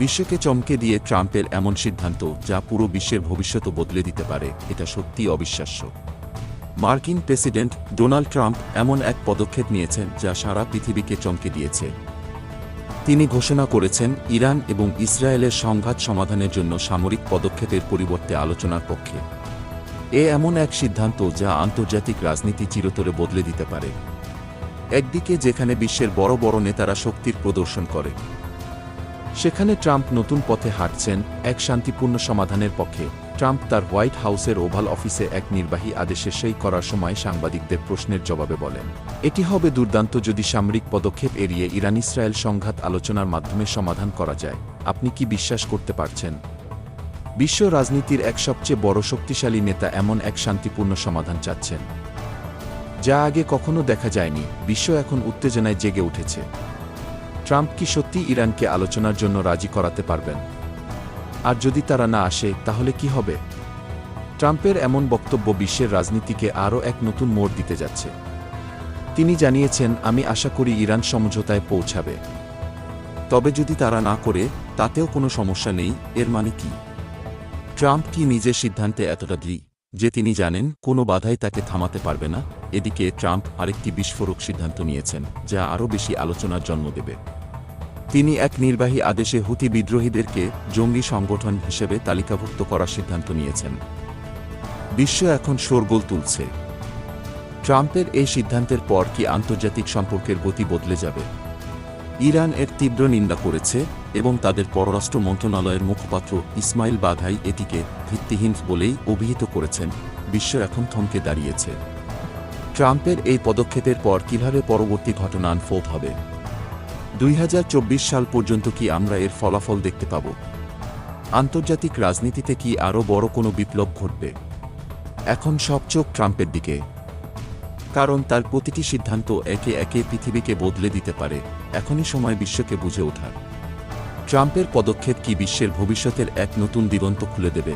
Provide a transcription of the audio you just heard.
বিশ্বকে চমকে দিয়ে ট্রাম্পের এমন সিদ্ধান্ত যা পুরো বিশ্বের ভবিষ্যৎ বদলে দিতে পারে, এটা সত্যি অবিশ্বাস্য। মার্কিন প্রেসিডেন্ট ডোনাল্ড ট্রাম্প এমন এক পদক্ষেপ নিয়েছেন যা সারা পৃথিবীকে চমকে দিয়েছে। তিনি ঘোষণা করেছেন, ইরান এবং ইসরায়েলের সংঘাত সমাধানের জন্য সামরিক পদক্ষেপের পরিবর্তে আলোচনার পক্ষে। এ এমন এক সিদ্ধান্ত যা আন্তর্জাতিক রাজনীতি চিরতরে বদলে দিতে পারে। একদিকে যেখানে বিশ্বের বড় বড় নেতারা শক্তির প্রদর্শন করে সেখানে ট্রাম্প নতুন পথে হাঁটছেন এক শান্তিপূর্ণ সমাধানের পক্ষে। ট্রাম্প তার হোয়াইট হাউসের ওভাল অফিসে এক নির্বাহী আদেশে সেই করার সময় সাংবাদিকদের প্রশ্নের জবাবে বলেন, এটি হবে দুর্দান্ত যদি সামরিক পদক্ষেপ এড়িয়ে ইরান ইসরায়েল সংঘাত আলোচনার মাধ্যমে সমাধান করা যায়। আপনি কি বিশ্বাস করতে পারছেন? বিশ্ব রাজনীতির এক সবচেয়ে বড় শক্তিশালী নেতা এমন এক শান্তিপূর্ণ সমাধান চাচ্ছেন, যা আগে কখনো দেখা যায়নি। বিশ্ব এখন উত্তেজনায় জেগে উঠেছে। ট্রাম্প কি সত্যি ইরানকে আলোচনার জন্য রাজি করাতে পারবেন? আর যদি তারা না আসে, তাহলে কি হবে? ট্রাম্পের এমন বক্তব্য বিশ্বের রাজনীতিকে আরও এক নতুন মোড় দিতে যাচ্ছে। তিনি জানিয়েছেন, আমি আশা করি ইরান সমঝোতায় পৌঁছাবে। তবে যদি তারা না করে, তাতেও কোনো সমস্যা নেই, এর মানে কি? ট্রাম্প কি নিজের সিদ্ধান্তে এতটা দৃঢ় যে তিনি জানেন, কোনো বাধাই তাকে থামাতে পারবে না? এদিকে ট্রাম্প আরেকটি বিস্ফোরক সিদ্ধান্ত নিয়েছেন, যা আরও বেশি আলোচনার জন্ম দেবে। তিনি এক নির্বাহী আদেশে হুতি বিদ্রোহীদেরকে জঙ্গি সংগঠন হিসেবে তালিকাভুক্ত করার সিদ্ধান্ত নিয়েছেন। বিশ্ব এখন শোরগোল তুলছে। ট্রাম্পের এই সিদ্ধান্তের পর কি আন্তর্জাতিক সম্পর্কের গতি বদলে যাবে? ইরান এর তীব্র নিন্দা করেছে এবং তাদের পররাষ্ট্র মন্ত্রণালয়ের মুখপাত্র ইসমাইল বাঘাই এটিকে ভিত্তিহীন বলেই অভিহিত করেছেন, বিশ্ব এখন থমকে দাঁড়িয়েছে। ট্রাম্পের এই পদক্ষেপের পর কীভাবে পরবর্তী ঘটনা আনফোল্ড হবে? দুই হাজার চব্বিশ সাল পর্যন্ত কি আমরা এর ফলাফল দেখতে পাব? আন্তর্জাতিক রাজনীতিতে কি আরও বড় কোনো বিপ্লব ঘটবে? এখন সব চোখ ট্রাম্পের দিকে। কারণ তার প্রতিটি সিদ্ধান্ত একে একে পৃথিবীকে বদলে দিতে পারে, এখনই সময় বিশ্বকে বুঝে ওঠার। ট্রাম্পের পদক্ষেপ কি বিশ্বের ভবিষ্যতের এক নতুন দিগন্ত খুলে দেবে?